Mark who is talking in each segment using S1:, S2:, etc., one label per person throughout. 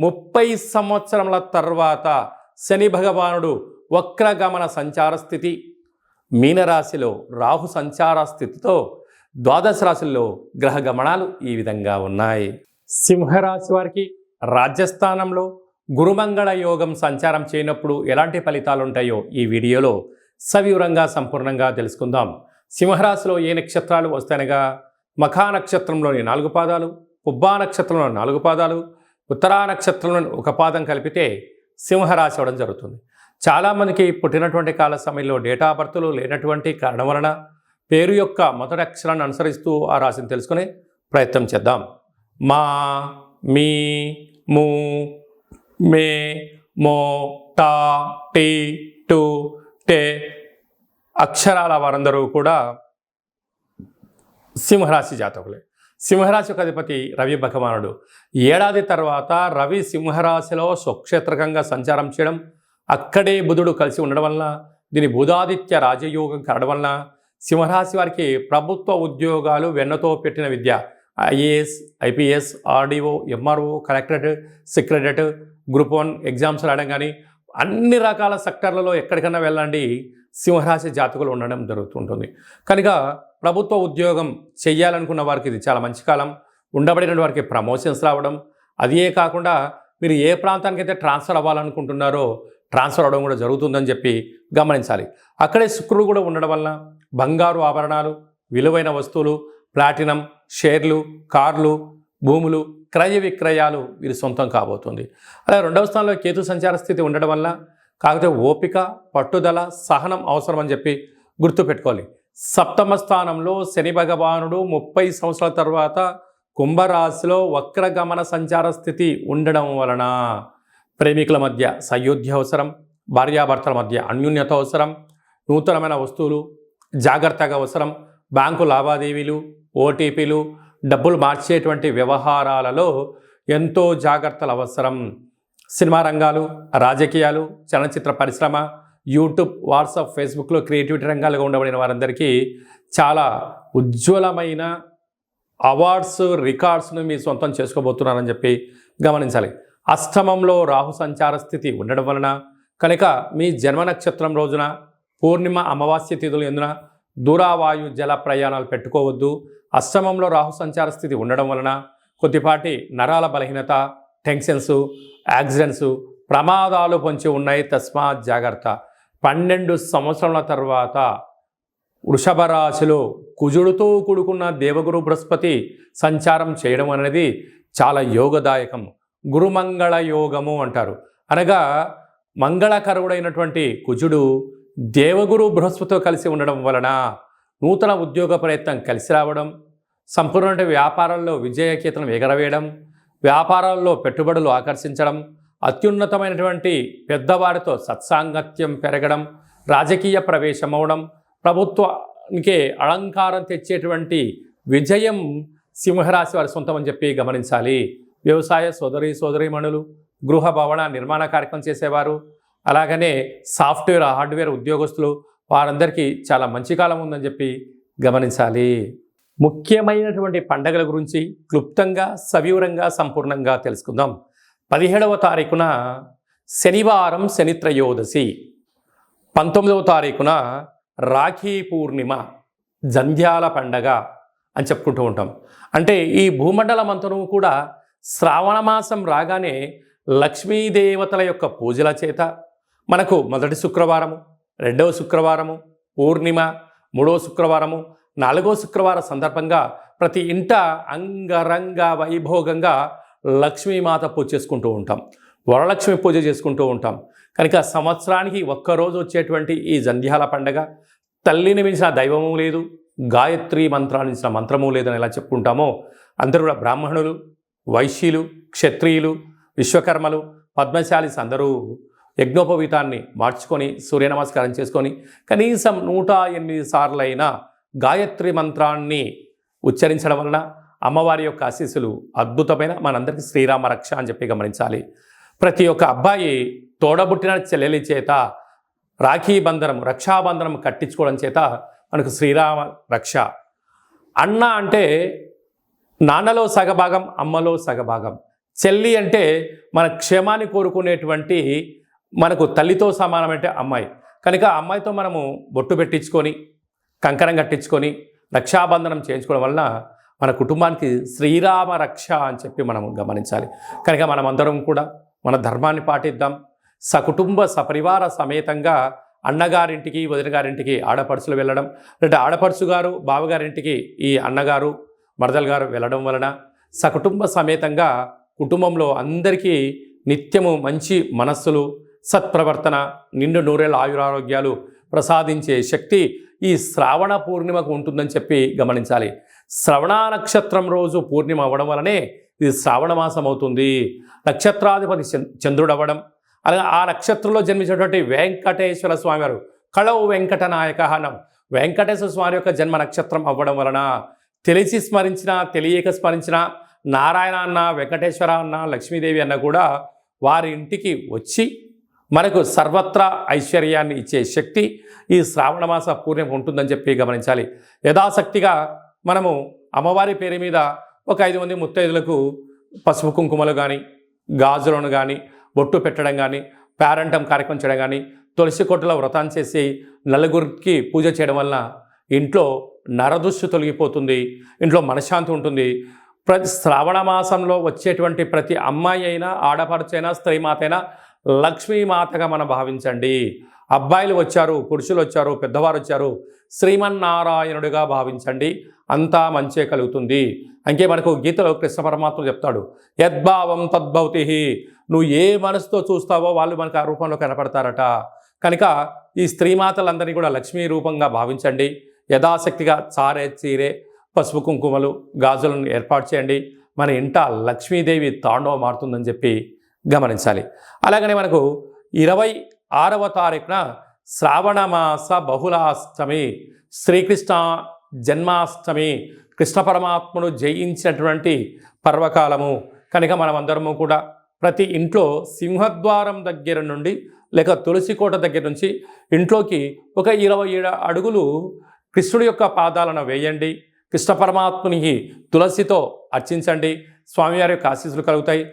S1: ముప్పై సంవత్సరముల తర్వాత శని భగవానుడు వక్రగమన సంచార స్థితి. మీనరాశిలో రాహు సంచార స్థితితో ద్వాదశ రాశుల్లో గ్రహ గమనాలు ఈ విధంగా ఉన్నాయి. సింహరాశి వారికి రాజ్యస్థానంలో గురుమంగళ యోగం సంచారం చేయనప్పుడు ఎలాంటి ఫలితాలు ఉంటాయో ఈ వీడియోలో సవివరంగా సంపూర్ణంగా తెలుసుకుందాం. సింహరాశిలో ఏ నక్షత్రాలు వస్తాయనగా? మఖా నక్షత్రంలోని నాలుగు పాదాలు పుబ్బా నక్షత్రంలోని నాలుగు పాదాలు ఉత్తరా నక్షత్రంలో ఒక పాదం కలిపితే సింహరాశి అవడం జరుగుతుంది. చాలామందికి పుట్టినటువంటి కాల సమయంలో డేటా బర్త్లు లేనటువంటి కారణం వలన పేరు యొక్క మొదటి అక్షరాన్ని అనుసరిస్తూ ఆ రాశిని తెలుసుకునే ప్రయత్నం చేద్దాం. మా మీ మూ మే మో టా టీ టు టే అక్షరాల వారందరూ కూడా సింహరాశి జాతకులే. సింహరాశి రవి భగవానుడు. ఏడాది తర్వాత రవి సింహరాశిలో స్వక్షేత్రకంగా సంచారం చేయడం అక్కడే బుధుడు కలిసి ఉండడం వలన దీని బుధాదిత్య రాజయోగం కావడం వలన సింహరాశి వారికి ప్రభుత్వ ఉద్యోగాలు వెన్నతో పెట్టిన విద్య IAS IPS RDO MRO collectorate secretariat group one exams రాయడం కానీ అన్ని రకాల సెక్టర్లలో ఎక్కడికైనా వెళ్ళండి. సింహరాశి జాతకులు ఉండడం జరుగుతుంటుంది. కనుక ప్రభుత్వ ఉద్యోగం చెయ్యాలనుకున్న వారికి ఇది చాలా మంచి కాలం. ఉండబడిన వారికి ప్రమోషన్స్ రావడం. అదే కాకుండా మీరు ఏ ప్రాంతానికైతే ట్రాన్స్ఫర్ అవ్వాలనుకుంటున్నారో ట్రాన్స్ఫర్ అవడం కూడా జరుగుతుందని చెప్పి గమనించాలి. అక్కడే శుక్రుడు కూడా ఉండడం వలన బంగారు ఆభరణాలు విలువైన వస్తువులు ప్లాటినం షేర్లు కార్లు భూములు క్రయ విక్రయాలు వీరి సొంతం కాబోతుంది. అలా రెండవ స్థానంలో కేతు సంచార స్థితి ఉండడం వల్ల కాకపోతే ఓపిక పట్టుదల సహనం అవసరం అని చెప్పి గుర్తుపెట్టుకోవాలి సప్తమ స్థానంలో శని భగవానుడు ముప్పై సంవత్సరాల తర్వాత కుంభరాశిలో వక్రగమన సంచార స్థితి ఉండడం వలన ప్రేమికుల మధ్య సయోధ్య అవసరం భార్యాభర్తల మధ్య అన్యూన్యత అవసరం నూతనమైన వస్తువులు జాగ్రత్తగా అవసరం బ్యాంకు లావాదేవీలు ఓటీపీలు డబ్బులు మార్చేటువంటి వ్యవహారాలలో ఎంతో జాగ్రత్తలు అవసరం. సినిమా రంగాలు రాజకీయాలు చలనచిత్ర పరిశ్రమ యూట్యూబ్ వాట్సాప్ ఫేస్బుక్లో క్రియేటివిటీ రంగాలుగా ఉండబడిన వారందరికీ చాలా ఉజ్వలమైన అవార్డ్స్ రికార్డ్స్ను మీ సొంతం చేసుకోబోతున్నారని చెప్పి గమనించాలి. అష్టమంలో రాహు సంచార స్థితి ఉండడం వలన కనుక మీ జన్మ నక్షత్రం రోజున పూర్ణిమ అమావాస్య తిథులు ఎందున దూరావాయు జల ప్రయాణాలు పెట్టుకోవద్దు. అష్టమంలో రాహు సంచార స్థితి ఉండడం వలన కొద్దిపాటి నరాల బలహీనత టెన్షన్స్ యాక్సిడెంట్స్ ప్రమాదాలు పొంచి ఉన్నాయి. తస్మాత్ జాగ్రత్త. పన్నెండు సంవత్సరాల తర్వాత వృషభ రాశిలో కుజుడుతో కూడుకున్న దేవగురు బృహస్పతి సంచారం చేయడం అనేది చాలా యోగదాయకం. గురుమంగళ యోగము అంటారు. అనగా మంగళకరుడైనటువంటి కుజుడు దేవగురు బృహస్పతితో కలిసి ఉండడం వలన నూతన ఉద్యోగ ప్రయత్నం కలిసి రావడం సంపూర్ణ వ్యాపారంలో విజయకేతనం ఎగరవేయడం వ్యాపారాల్లో పెట్టుబడులు ఆకర్షించడం అత్యున్నతమైనటువంటి పెద్దవారితో సత్సాంగత్యం పెరగడం రాజకీయ ప్రవేశమవడం ప్రభుత్వానికి అలంకారం తెచ్చేటువంటి విజయం సింహరాశి వారి సొంతం అని చెప్పి గమనించాలి. వ్యవసాయ సోదరి సోదరీమణులు గృహ భవన నిర్మాణ కార్యక్రమం చేసేవారు అలాగనే సాఫ్ట్వేర్ హార్డ్వేర్ ఉద్యోగస్తులు వారందరికీ చాలా మంచి కాలం ఉందని చెప్పి గమనించాలి. ముఖ్యమైనటువంటి పండగల గురించి క్లుప్తంగా సవివరంగా సంపూర్ణంగా తెలుసుకుందాం. పదిహేడవ తారీఖున శనివారం శనిత్రయోదశి. పంతొమ్మిదవ తారీఖున రాఖీ పూర్ణిమ జంధ్యాల పండగ అని చెప్పుకుంటూ ఉంటాం. అంటే ఈ భూమండలం అంతను కూడా శ్రావణ మాసం రాగానే లక్ష్మీదేవతల యొక్క పూజల చేత మనకు మొదటి శుక్రవారము రెండవ శుక్రవారము పూర్ణిమ మూడవ శుక్రవారము నాలుగో శుక్రవారం సందర్భంగా ప్రతి ఇంట అంగరంగ వైభోగంగా లక్ష్మీమాత పూజ చేసుకుంటూ ఉంటాం. వరలక్ష్మి పూజ చేసుకుంటూ ఉంటాం. కనుక సంవత్సరానికి ఒక్కరోజు వచ్చేటువంటి ఈ జంధ్యాల పండగ తల్లిని మించిన దైవము లేదు గాయత్రి మంత్రాన్ని మించిన మంత్రము లేదని ఎలా చెప్పుకుంటామో అందరూ కూడా బ్రాహ్మణులు వైశ్యులు క్షత్రియులు విశ్వకర్మలు పద్మశాలిస్ అందరూ యజ్ఞోపవీతాన్ని మార్చుకొని సూర్య నమస్కారం చేసుకొని కనీసం నూట ఎనిమిది సార్లైనా గాయత్రి మంత్రాన్ని ఉచ్చరించడం వలన అమ్మవారి యొక్క ఆశీస్సులు అద్భుతమైన మనందరికీ శ్రీరామ రక్ష అని చెప్పి గమనించాలి. ప్రతి ఒక్క అబ్బాయి తోడబుట్టిన చెల్లెలి చేత రాఖీ బంధనం రక్షాబంధనం కట్టించుకోవడం చేత మనకు శ్రీరామ రక్ష. అన్న అంటే నాన్నలో సగభాగం అమ్మలో సగభాగం. చెల్లి అంటే మన క్షేమాన్ని కోరుకునేటువంటి మనకు తల్లితో సమానమంటే అమ్మాయి. కనుక అమ్మాయితో మనము బొట్టు పెట్టించుకొని కంకణం కట్టించుకొని రక్షాబంధనం చేయించుకోవడం వలన మన కుటుంబానికి శ్రీరామ రక్ష అని చెప్పి మనం గమనించాలి. కనుక మనమందరం కూడా మన ధర్మాన్ని పాటిద్దాం. సకుటుంబ సపరివార సమేతంగా అన్నగారింటికి వదినగారింటికి ఆడపడుచులు వెళ్ళడం లేదా ఆడపడుచు గారు బావగారింటికి ఈ అన్నగారు మరదలు గారు వెళ్ళడం వలన సకుటుంబ సమేతంగా కుటుంబంలో అందరికీ నిత్యము మంచి మనస్సులు సత్ప్రవర్తన నిండు నూరేళ్ళ ఆయురారోగ్యాలు ప్రసాదించే శక్తి ఈ శ్రావణ పూర్ణిమకు ఉంటుందని చెప్పి గమనించాలి. శ్రవణ నక్షత్రం రోజు పూర్ణిమ అవ్వడం వలనే ఇది శ్రావణ మాసం అవుతుంది. నక్షత్రాధిపతి చంద్రుడు అవ్వడం అలాగే ఆ నక్షత్రంలో జన్మించినటువంటి వెంకటేశ్వర స్వామి వారు కళవు వెంకట నాయక అనం వెంకటేశ్వర స్వామి యొక్క జన్మ నక్షత్రం అవ్వడం వలన తెలిసి స్మరించిన తెలియక స్మరించిన నారాయణ అన్న వెంకటేశ్వర అన్న లక్ష్మీదేవి అన్న కూడా వారి ఇంటికి వచ్చి మనకు సర్వత్రా ఐశ్వర్యాన్ని ఇచ్చే శక్తి ఈ శ్రావణమాస పూర్ణం ఉంటుందని చెప్పి గమనించాలి. యథాశక్తిగా మనము అమ్మవారి పేరు మీద ఒక ఐదు మంది ముత్తైదులకు పసుపు కుంకుమలు కానీ గాజులను కానీ బొట్టు పెట్టడం కానీ పేరంటం కార్యక్రమం చేయడం కానీ తులసి కొట్టులో వ్రతం చేసి నలుగురికి పూజ చేయడం వలన ఇంట్లో నరదృష్టి తొలగిపోతుంది ఇంట్లో మనశ్శాంతి ఉంటుంది. ప్రతి శ్రావణ మాసంలో వచ్చేటువంటి ప్రతి అమ్మాయి అయినా ఆడపడుచైనా స్త్రీమాతైనా అయినా లక్ష్మీమాతగా మనం భావించండి. అబ్బాయిలు వచ్చారు పురుషులు వచ్చారు పెద్దవారు వచ్చారు శ్రీమన్నారాయణుడిగా భావించండి. అంతా మంచే కలుగుతుంది. అంకే మనకు గీతలో కృష్ణ పరమాత్మ చెప్తాడు యద్భావం తద్భవతి నువ్వు ఏ మనసుతో చూస్తావో వాళ్ళు మనకు ఆ రూపంలో కనపడతారట. కనుక ఈ స్త్రీమాతలందరినీ కూడా లక్ష్మీ రూపంగా భావించండి. యథాశక్తిగా చారే చీరే పసుపు కుంకుమలు గాజులను ఏర్పాటు చేయండి. మన ఇంట లక్ష్మీదేవి తాండవ మారుతుందని చెప్పి గమనించాలి. అలాగనే మనకు ఇరవై ఆరవ తారీఖున శ్రావణమాస బహుళాష్టమి శ్రీకృష్ణ జన్మాష్టమి కృష్ణ పరమాత్మను జయించినటువంటి పర్వకాలము. కనుక మనమందరము కూడా ప్రతి ఇంట్లో సింహద్వారం దగ్గర నుండి లేక తులసి కోట దగ్గర నుంచి ఇంట్లోకి ఒక ఇరవై ఏడు అడుగులు కృష్ణుడి యొక్క పాదాలను వేయండి. కృష్ణ పరమాత్మునికి తులసితో అర్చించండి. స్వామివారి యొక్క ఆశీస్సులు కలుగుతాయి.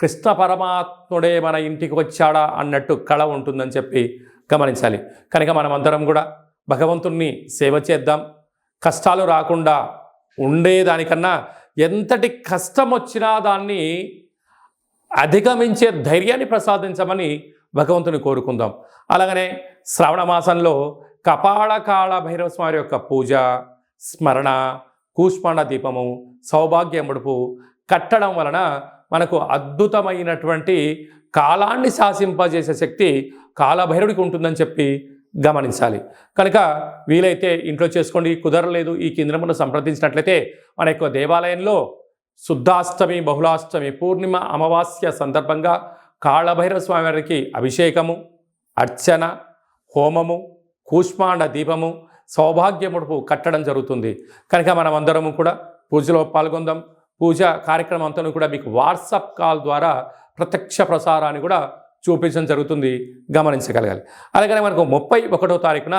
S1: కృష్ణ పరమాత్ముడే మన ఇంటికి వచ్చాడా అన్నట్టు కళ ఉంటుందని చెప్పి గమనించాలి. కనుక మనమందరం కూడా భగవంతుణ్ణి సేవ చేద్దాం. కష్టాలు రాకుండా ఉండేదానికన్నా ఎంతటి కష్టం వచ్చినా దాన్ని అధిగమించే ధైర్యాన్ని ప్రసాదించమని భగవంతుని కోరుకుందాం. అలాగనే శ్రావణ మాసంలో కపాళకాళ భైరవ స్వామి యొక్క పూజ స్మరణ కూష్మాండ దీపము సౌభాగ్య ముడుపు కట్టడం వలన మనకు అద్భుతమైనటువంటి కాలాన్ని శాసింపజేసే శక్తి కాలభైరుడికి ఉంటుందని చెప్పి గమనించాలి. కనుక వీలైతే ఇంట్లో చేసుకోండి కుదరలేదు ఈ కేంద్రమును సంప్రదించినట్లయితే మన యొక్క దేవాలయంలో శుద్ధాష్టమి బహుళాష్టమి పూర్ణిమ అమావాస్య సందర్భంగా కాళభైరవ స్వామి వారికి అభిషేకము అర్చన హోమము కూష్మాండ దీపము సౌభాగ్యముడుపు కట్టడం జరుగుతుంది. కనుక మనం అందరము కూడా పూజలో పాల్గొందాం. పూజ కార్యక్రమం అంతా కూడా మీకు వాట్సాప్ కాల్ ద్వారా ప్రత్యక్ష ప్రసారాన్ని కూడా చూపించడం జరుగుతుంది. గమనించగలగాలి. అలాగనే మనకు ముప్పై ఒకటో తారీఖున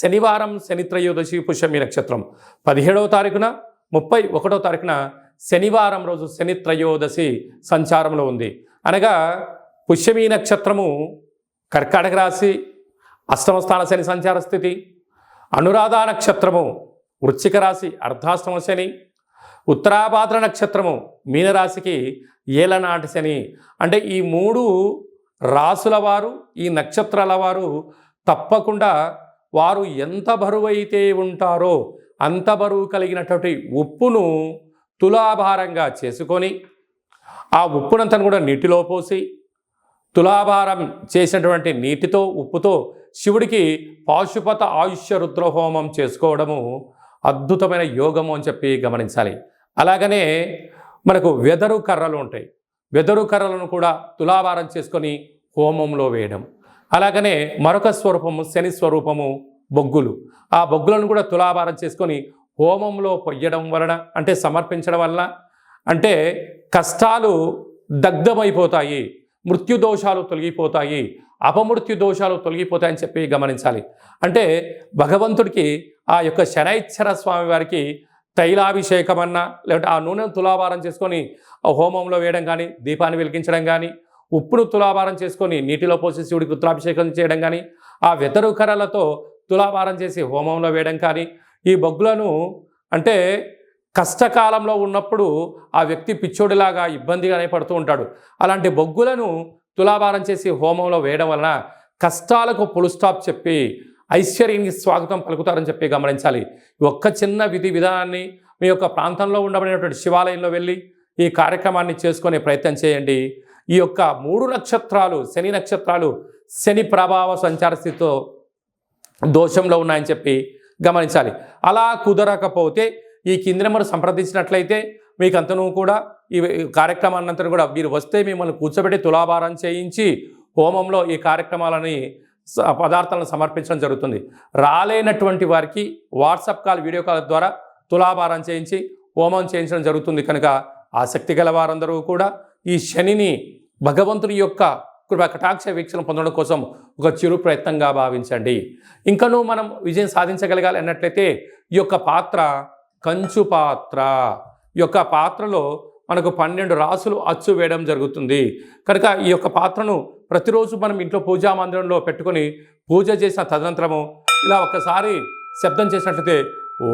S1: శనివారం శని త్రయోదశి పుష్యమి నక్షత్రం. పదిహేడవ తారీఖున ముప్పై ఒకటో తారీఖున శనివారం రోజు శని త్రయోదశి సంచారంలో ఉంది. అనగా పుష్యమి నక్షత్రము కర్కాటక రాశి అష్టమస్థాన శని సంచార స్థితి అనురాధ నక్షత్రము వృశ్చిక రాశి అర్ధాష్టమ శని ఉత్తరాభాద్ర నక్షత్రము మీనరాశికి ఏలనాటి శని. అంటే ఈ మూడు రాసుల వారు ఈ నక్షత్రాల వారు తప్పకుండా వారు ఎంత బరువైతే ఉంటారో అంత బరువు కలిగినటువంటి ఉప్పును తులాభారంగా చేసుకొని ఆ ఉప్పునంతను కూడా నీటిలో పోసి తులాభారం చేసినటువంటి నీటితో ఉప్పుతో శివుడికి పాశుపత ఆయుష్య రుద్రహోమం చేసుకోవడము అద్భుతమైన యోగము అని చెప్పి గమనించాలి. అలాగనే మనకు వెదరు కర్రలు ఉంటాయి. వెదరు కర్రలను కూడా తులాభారం చేసుకొని హోమంలో వేయడం. అలాగనే మరొక స్వరూపము శని స్వరూపము బొగ్గులు. ఆ బొగ్గులను కూడా తులాభారం చేసుకొని హోమంలో పొయ్యడం వలన అంటే సమర్పించడం వలన అంటే కష్టాలు దగ్ధమైపోతాయి. మృత్యు దోషాలు తొలగిపోతాయి. అపమృత్యు దోషాలు తొలగిపోతాయని చెప్పి గమనించాలి. అంటే భగవంతుడికి ఆ యొక్క శనైశ్వర స్వామి వారికి తైలాభిషేకం అన్నా లేదంటే ఆ నూనెను తులాభారం చేసుకొని ఆ హోమంలో వేయడం కానీ దీపాన్ని వెలిగించడం కానీ ఉప్పును తులాభారం చేసుకొని నీటిలో పోసి శివుడికి రుద్రాభిషేకం చేయడం కానీ ఆ వెతరు కర్రలతో తులాభారం చేసి హోమంలో వేయడం కానీ ఈ బొగ్గులను అంటే కష్టకాలంలో ఉన్నప్పుడు ఆ వ్యక్తి పిచ్చోడిలాగా ఇబ్బందిగానే పడుతూ ఉంటాడు. అలాంటి బొగ్గులను తులాభారం చేసి హోమంలో వేయడం వలన కష్టాలకు పులుస్టాప్ చెప్పి ఐశ్వర్యానికి స్వాగతం పలుకుతారని చెప్పి గమనించాలి. ఒక్క చిన్న విధి విధానాన్ని మీ యొక్క ప్రాంతంలో ఉండబడినటువంటి శివాలయంలో వెళ్ళి ఈ కార్యక్రమాన్ని చేసుకునే ప్రయత్నం చేయండి. ఈ యొక్క మూడు నక్షత్రాలు శని నక్షత్రాలు శని ప్రభావ సంచార స్థితితో దోషంలో ఉన్నాయని చెప్పి గమనించాలి. అలా కుదరకపోతే ఈ కింద నెంబర్ సంప్రదించినట్లయితే మీకు అంతను కూడా ఈ కార్యక్రమాన్నంతరం కూడా మీరు వస్తే మిమ్మల్ని కూర్చోబెట్టి తులాభారం చేయించి హోమంలో ఈ కార్యక్రమాలని పదార్థాలను సమర్పించడం జరుగుతుంది. రాలేనటువంటి వారికి వాట్సాప్ కాల్ వీడియో కాల్ ద్వారా తులాభారం చేయించి హోమం చేయించడం జరుగుతుంది కనుక ఆసక్తి గల వారందరూ కూడా ఈ శనిని భగవంతుని యొక్క కృప కటాక్ష వీక్షణ పొందడం కోసం ఒక చిరు ప్రయత్నంగా భావించండి. ఇంకనూ మనం విజయం సాధించగలగాలి అన్నట్లయితే ఈ యొక్క పాత్ర కంచు పాత్ర. ఈ యొక్క పాత్రలో మనకు పన్నెండు రాసులు అచ్చు వేయడం జరుగుతుంది. కనుక ఈ యొక్క పాత్రను ప్రతిరోజు మనం ఇంట్లో పూజా మందిరంలో పెట్టుకొని పూజ చేసిన తదనంతరము ఇలా ఒక్కసారి శబ్దం చేసినట్లయితే ఓ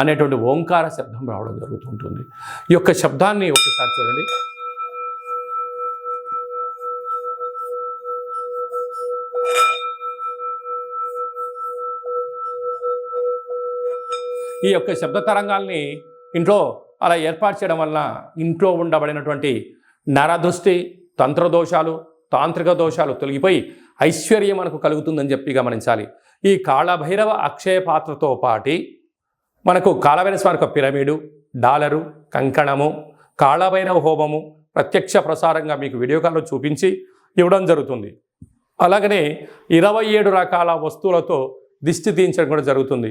S1: అనేటువంటి ఓంకార శబ్దం రావడం జరుగుతుంటుంది. ఈ యొక్క శబ్దాన్ని ఒకసారి చూడండి. ఈ యొక్క శబ్ద తరంగాల్ని ఇంట్లో అలా ఏర్పాటు చేయడం వలన ఇంట్లో ఉండబడినటువంటి నరదృష్టి తంత్రదోషాలు తాంత్రిక దోషాలు తొలగిపోయి ఐశ్వర్యం మనకు కలుగుతుందని చెప్పి గమనించాలి. ఈ కాళభైరవ అక్షయ పాత్రతో పాటి మనకు కాళభైరవ స్వామి యొక్క పిరమిడు డాలరు కంకణము కాళభైరవ హోమము ప్రత్యక్ష ప్రసారంగా మీకు వీడియో కాల్లో చూపించి ఇవ్వడం జరుగుతుంది. అలాగనే ఇరవై ఏడు రకాల వస్తువులతో దిష్టి తీయించడం కూడా జరుగుతుంది.